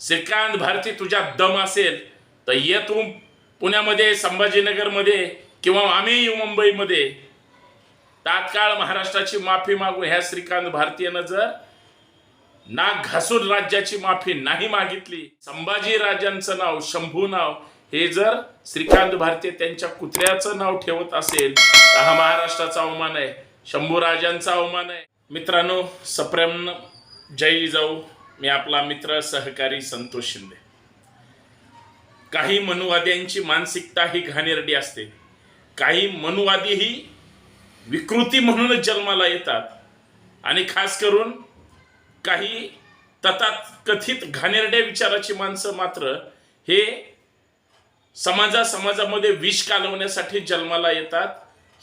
श्रीकांत भारती तुझ्या दम असेल तर ये तू पुण्यामध्ये संभाजीनगरमध्ये किंवा आम्ही येऊ मुंबईमध्ये. तात्काळ महाराष्ट्राची माफी मागू ह्या श्रीकांत भारतीयनं जर नाक घासून राज्याची माफी नाही मागितली. संभाजी राजांचं नाव शंभू नाव हे जर श्रीकांत भारतीय त्यांच्या कुत्र्याचं नाव ठेवत असेल तर हा महाराष्ट्राचा अवमान आहे. शंभू राजांचा अवमान आहे. मित्रांनो सप्रेम जय जाऊ. मी आपला मित्र सहकारी संतोष शिंदे. काही मनुवाद्यांची मानसिकता ही घाणेरडी असते. काही मनुवादी ही विकृती म्हणूनच जन्माला येतात. आणि खास करून काही तथाकथित घाणेरड्या विचाराची माणसं मात्र हे समाजा समाजामध्ये विष कालवण्यासाठी जन्माला येतात.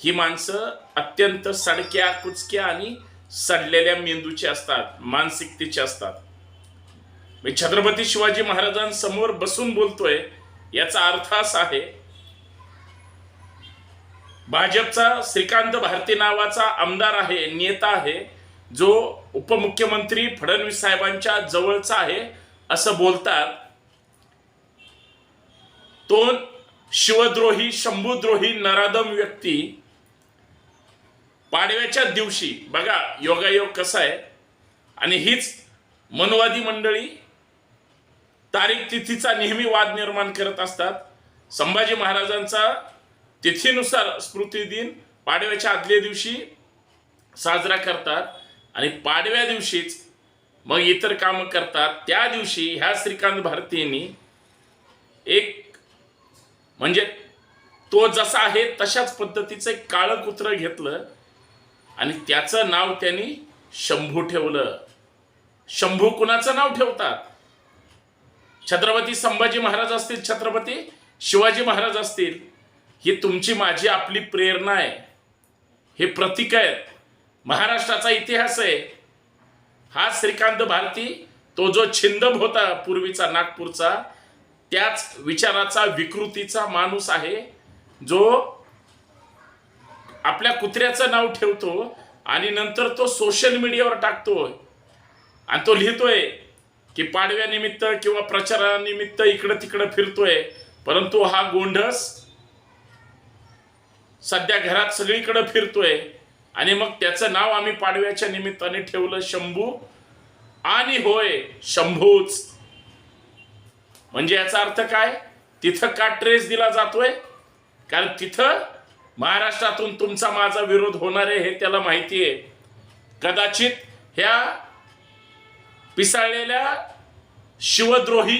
ही माणसं अत्यंत सडक्या कुचक्या आणि सडलेल्या मेंदूची असतात मानसिकतेची असतात. मी छत्रपती शिवाजी महाराजांसमोर बसून बोलतोय याचा अर्थ असा आहे भाजपचा श्रीकांत भारती नावाचा आमदार आहे नेता आहे जो उपमुख्यमंत्री फडणवीस साहेबांच्या जवळचा आहे असं बोलतात. तो शिवद्रोही शंभूद्रोही नराधम व्यक्ती पाडव्याच्या दिवशी बघा योगायोग कसा आहे आणि हीच मनवादी मंडळी तारीख तिथीचा नेहमी वाद निर्माण करत असतात. संभाजी महाराजांचा तिथीनुसार स्मृती दिन पाडव्याच्या आदल्या दिवशी साजरा करतात आणि पाडव्या दिवशीच मग इतर कामं करतात. त्या दिवशी ह्या श्रीकांत भारतीयांनी एक म्हणजे तो जसा आहे तशाच पद्धतीचं एक काळं कुत्रं घेतलं आणि त्याचं नाव त्यांनी शंभू ठेवलं. शंभू कुणाचं नाव ठेवतात? छत्रपती संभाजी महाराज असतील छत्रपती शिवाजी महाराज असतील ही तुमची माझी आपली प्रेरणा आहे. हे प्रतीक आहेत. महाराष्ट्राचा इतिहास आहे. हा श्रीकांत भारती तो जो छिंदम होता पूर्वीचा नागपूरचा त्याच विचाराचा विकृतीचा माणूस आहे. जो आपल्या कुत्र्याचं नाव ठेवतो आणि नंतर तो सोशल मीडियावर टाकतोय. आणि तो लिहितोय की पाडव्यानिमित्त किंवा प्रचारानिमित्त इकडं तिकडं फिरतोय परंतु हा गोंढस सध्या घरात सगळीकडं फिरतोय. आणि मग त्याचं नाव आम्ही पाडव्याच्या निमित्ताने ठेवलं शंभू आणि होय शंभूच. म्हणजे याचा अर्थ काय? तिथं का ट्रेस दिला जातोय? कारण तिथं महाराष्ट्रातून तुमचा माझा विरोध होणार आहे हे त्याला माहिती आहे कदाचित ह्या पिसाळलेल्या शिवद्रोही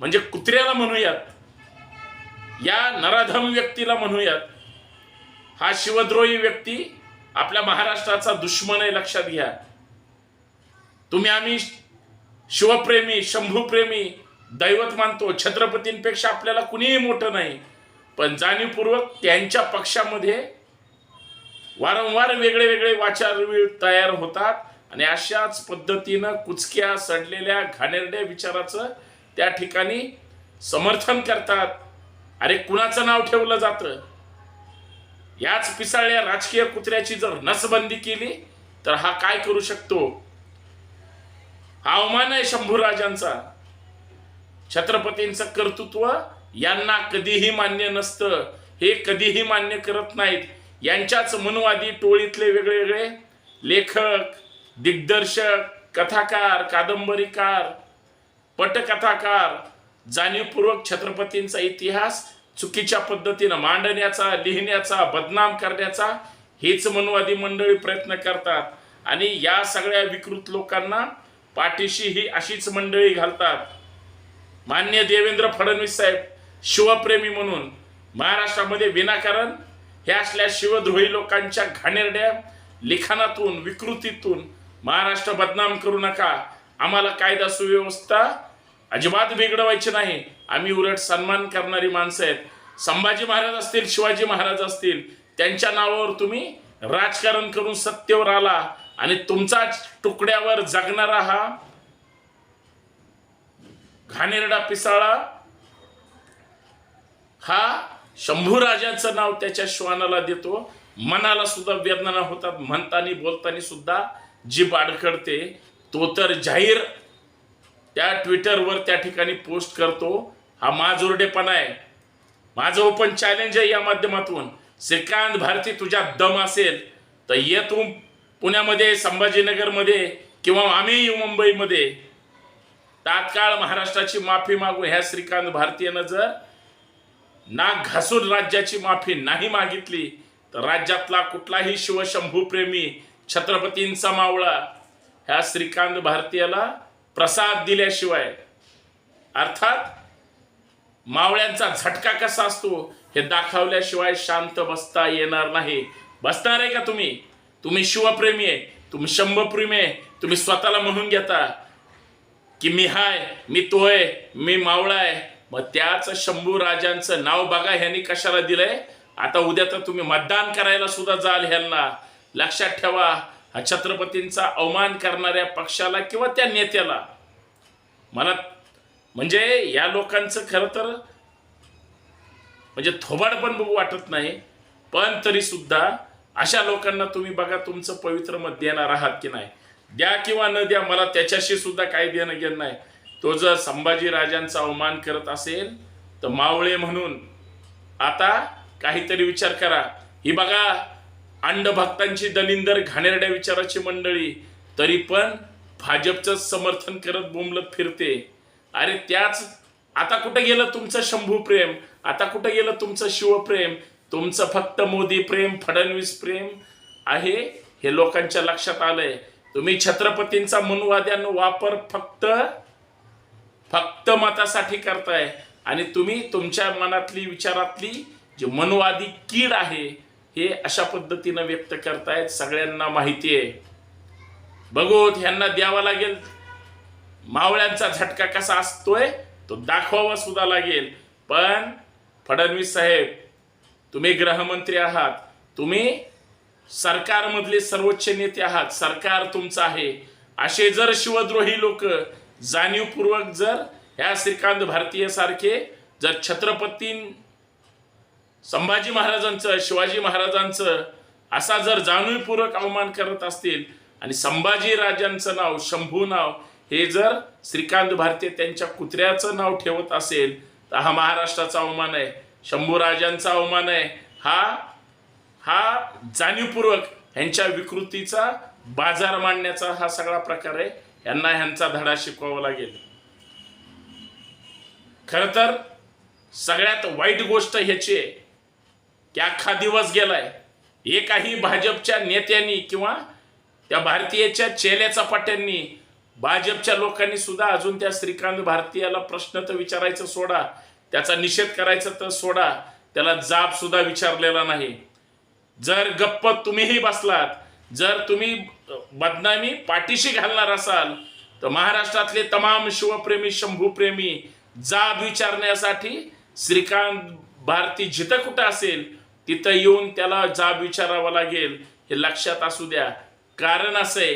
म्हणजे कुत्र्याला म्हणूयात या नराधम व्यक्तीला म्हणूयात हा शिवद्रोही व्यक्ती आपल्या महाराष्ट्राचा दुश्मन आहे लक्षात घ्या. तुम्ही आम्ही शिवप्रेमी शंभूप्रेमी दैवत मानतो छत्रपतींपेक्षा आपल्याला कुणीही मोठं नाही पण जाणीवपूर्वक त्यांच्या पक्षामध्ये वारंवार वेगळे वेगळे वाचार तयार होतात. आणि अशाच पद्धतीनं कुचक्या सडलेल्या घाणेरड्या विचाराचं त्या ठिकाणी समर्थन करतात. अरे कुणाचं नाव ठेवलं जातं? याच पिसाळ्या राजकीय कुत्र्याची जर नसबंदी केली तर हा काय करू शकतो? हा अवमान आहे शंभूराजांचा छत्रपतींचं कर्तृत्व यांना कधीही मान्य नसतं. हे कधीही मान्य करत नाहीत. यांच्याच मनुवादी टोळीतले वेगळे वेगळे लेखक दिग्दर्शक कथाकार कादंबरीकार पटकथाकार जाणीवपूर्वक छत्रपतींचा इतिहास चुकीच्या पद्धतीनं मांडण्याचा लिहिण्याचा बदनाम करण्याचा हेच मनुवादी मंडळी प्रयत्न करतात. आणि या सगळ्या विकृत लोकांना पाठीशी ही अशीच मंडळी घालतात. मान्य देवेंद्र फडणवीस साहेब शिवप्रेमी म्हणून महाराष्ट्रामध्ये विनाकारण ह्या असल्या शिवद्रोही लोकांच्या घाणेरड्या लिखाणातून विकृतीतून महाराष्ट्र बदनाम करू नका. आम्हाला कायदा सुव्यवस्था अजिबात बिघडवायची नाही. आम्ही उलट सन्मान करणारी माणसं आहेत. संभाजी महाराज असतील शिवाजी महाराज असतील त्यांच्या नावावर तुम्ही राजकारण करून सत्तेवर आला आणि तुमचा तुकड्यावर जगणारा हा घाणेरडा पिसाळा हा शंभूराजाचं नाव त्याच्या श्वानाला देतो. मनाला सुद्धा वेदना होतात म्हणतानी बोलतानी सुद्धा जी बाडकडते तो तर जाहीर त्या ट्विटरवर त्या ठिकाणी पोस्ट करतो. हा माजुरडेपणा आहे. माझं ओपन चॅलेंज आहे या माध्यमातून. श्रीकांत भारती तुझ्या दम असेल तर ये तू पुण्यामध्ये संभाजीनगरमध्ये किंवा आम्ही येऊ मुंबईमध्ये. तात्काळ महाराष्ट्राची माफी मागू ह्या श्रीकांत भारतीयनं जर नाक घासून राज्याची माफी नाही मागितली तर राज्यातला कुठलाही शिवशंभू प्रेमी छत्रपतींचा मावळा ह्या श्रीकांत भारतीयाला प्रसाद दिल्याशिवाय अर्थात मावळ्यांचा झटका कसा असतो हे दाखवल्याशिवाय शांत बसता येणार नाही. बसणार आहे का तुम्ही? तुम्ही शिवप्रेमी आहे तुम्ही शंभप्रेमी आहे तुम्ही स्वतःला म्हणून घेता की मी हाय मी तो आहे मी मावळा आहे. मग त्याच शंभू राजांचं नाव बघा ह्यांनी कशाला दिलंय? आता उद्या तर तुम्ही मतदान करायला सुद्धा जाल ह्यांना. लक्षात ठेवा हा छत्रपतींचा अवमान करणाऱ्या पक्षाला किंवा त्या नेत्याला. मला म्हणजे या लोकांचं खरं तर म्हणजे थोबाड पण बघू वाटत नाही पण तरी सुद्धा अशा लोकांना तुम्ही बघा तुमचं पवित्र मत देणार आहात की नाही. द्या किंवा न द्या मला त्याच्याशी सुद्धा काही देणं घेणं नाही. तो जर संभाजी राजांचा अवमान करत असेल तर मावळे म्हणून आता काहीतरी विचार करा. ही बघा अंडभक्तांची दलिंदर घाणेरड्या विचाराची मंडळी तरी पण भाजपचं समर्थन करत बोंबलत फिरते. अरे त्याच आता कुठं गेलं तुमचं शंभू प्रेम? आता कुठं गेलं तुमचं शिवप्रेम तुमचं फक्त मोदी प्रेम फडणवीस प्रेम आहे हे लोकांच्या लक्षात आलंय. तुम्ही छत्रपतींचा मनुवाद्यांना वापर फक्त फक्त मतासाठी करताय. आणि तुम्ही तुमच्या मनातली विचारातली जी मनवादी कीड आहे हे अशा पद्धतीनं व्यक्त करतायत सगळ्यांना माहिती आहे. बघूत ह्यांना द्यावा लागेल. मावळ्यांचा झटका कसा असतोय तो दाखवावा सुद्धा लागेल. पण फडणवीस साहेब तुम्ही गृहमंत्री आहात. तुम्ही सरकारमधले सर्वोच्च नेते आहात. सरकार तुमचं आहे. असे जर शिवद्रोही लोक जाणीवपूर्वक जर ह्या श्रीकांत भारतीय सारखे जर छत्रपतीं संभाजी महाराजांचं शिवाजी महाराजांचं असा जर जाणीवपूर्वक अवमान करत असतील आणि संभाजी राजांचं नाव शंभू नाव हे जर श्रीकांत भारतीय त्यांच्या कुत्र्याचं नाव ठेवत असेल तर हा महाराष्ट्राचा अवमान आहे. शंभू राजांचा अवमान आहे. हा हा जाणीवपूर्वक ह्यांच्या विकृतीचा बाजार मांडण्याचा हा सगळा प्रकार आहे. यांना ह्यांचा धडा शिकवावा लागेल. खर तर सगळ्यात वाईट गोष्ट ह्याची आहे. की अख्खा दिवस गेलाय. एकाही भाजपच्या नेत्यांनी किंवा त्या भारतीयच्या चेल्याचा पट्ट्यांनी भाजपच्या लोकांनी सुद्धा अजून त्या श्रीकांत भारतीयाला प्रश्न तर विचारायचं सोडा. त्याचा निषेध करायचा तर सोडा. त्याला जाब सुद्धा विचारलेला नाही. जर गप्प तुम्हीही बसलात जर तुम्ही बदनामी पाठीशी घालणार असाल तर महाराष्ट्रातले तमाम शिवप्रेमी शंभूप्रेमी जाब विचारण्यासाठी श्रीकांत भारती जिथं कुठं असेल तिथं येऊन त्याला जाब विचारावा लागेल हे लक्षात असू द्या. कारण असं आहे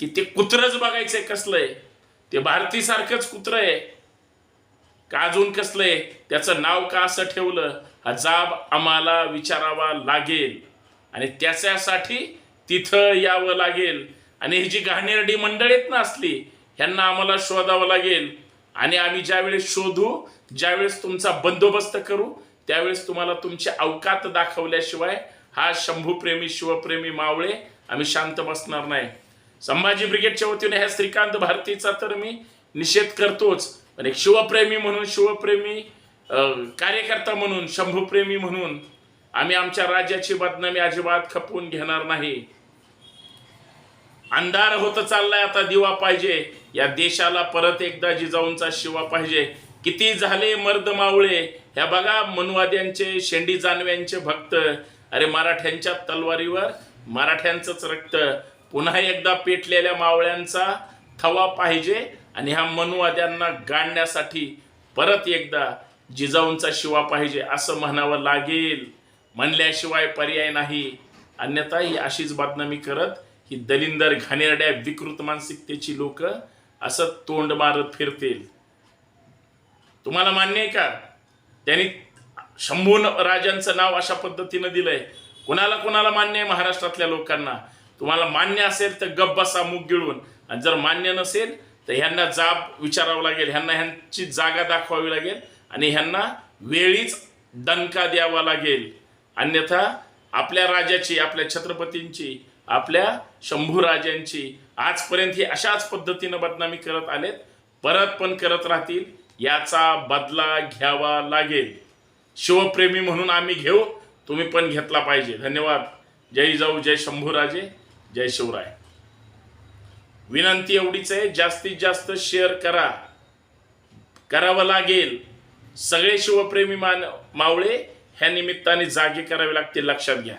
की ते कुत्रच बघायचंय आहे ते भारतीसारखंच कुत्र आहे. का अजून कसलंय त्याचं नाव का असं ठेवलं? हा जाब आम्हाला विचारावा लागेल. आणि त्याच्यासाठी तिथं यावं लागेल. आणि ही जी घाणेरडी मंडळ आहेत ना असली ह्यांना आम्हाला शोधावं लागेल. आणि आम्ही ज्यावेळेस शोधू ज्यावेळेस तुमचा बंदोबस्त करू त्यावेळेस तुम्हाला तुमची अवकात दाखवल्याशिवाय हा शंभूप्रेमी शिवप्रेमी मावळे आम्ही शांत बसणार नाही. संभाजी ब्रिगेडच्या वतीने ह्या श्रीकांत भारतीचा तर मी निषेध करतोच. पण एक शिवप्रेमी म्हणून शिवप्रेमी कार्यकर्ता म्हणून शंभूप्रेमी म्हणून आम्ही आमच्या राज्याची बदनामी अजिबात खपवून घेणार नाही. अंधार होत चाललाय आता दिवा पाहिजे. या देशाला परत एकदा जिजाऊंचा शिवा पाहिजे. किती झाले मर्द मावळे? ह्या बघा मनुवाद्यांचे शेंडी जानव्यांचे भक्त. अरे मराठ्यांच्या तलवारीवर मराठ्यांचंच रक्त. पुन्हा एकदा पेटलेल्या मावळ्यांचा थवा पाहिजे आणि ह्या मनुवाद्यांना गाडण्यासाठी परत एकदा जिजाऊंचा शिवा पाहिजे असं म्हणावं लागेल. म्हणल्याशिवाय पर्याय नाही. अन्यथा ही अशीच बातमी करत ही दलिंदर घाणेरड्या विकृत मानसिकतेची लोक असं तोंड मारत फिरतील. तुम्हाला मान्य आहे का? त्यांनी शंभू राजांचं नाव अशा पद्धतीनं दिलंय. कुणाला कुणाला मान्य आहे महाराष्ट्रातल्या लोकांना? तुम्हाला मान्य असेल तर गप बसा मुग गिळून. आणि जर मान्य नसेल तर ह्यांना जाब विचारावं लागेल. ह्यांना ह्यांची जागा दाखवावी लागेल आणि ह्यांना वेळीच दणका द्यावा लागेल. अन्यथा आपल्या राजाची आपल्या छत्रपतींची आपल्या शंभू राजांची आजपर्यंत ही अशाच पद्धतीनं बदनामी करत आलेत. परत पण करत राहतील. याचा बदला घ्यावा लागेल. शिवप्रेमी म्हणून आम्ही घेऊ तुम्ही पण घेतला पाहिजे. धन्यवाद. जय जाऊ जय शंभूराजे जय शिवराय. विनंती एवढीच आहे जास्तीत जास्त शेअर करा. करावं लागेल. सगळे शिवप्रेमी मान मावळे ह्या निमित्ताने जागे करावे लागतील लक्षात घ्या.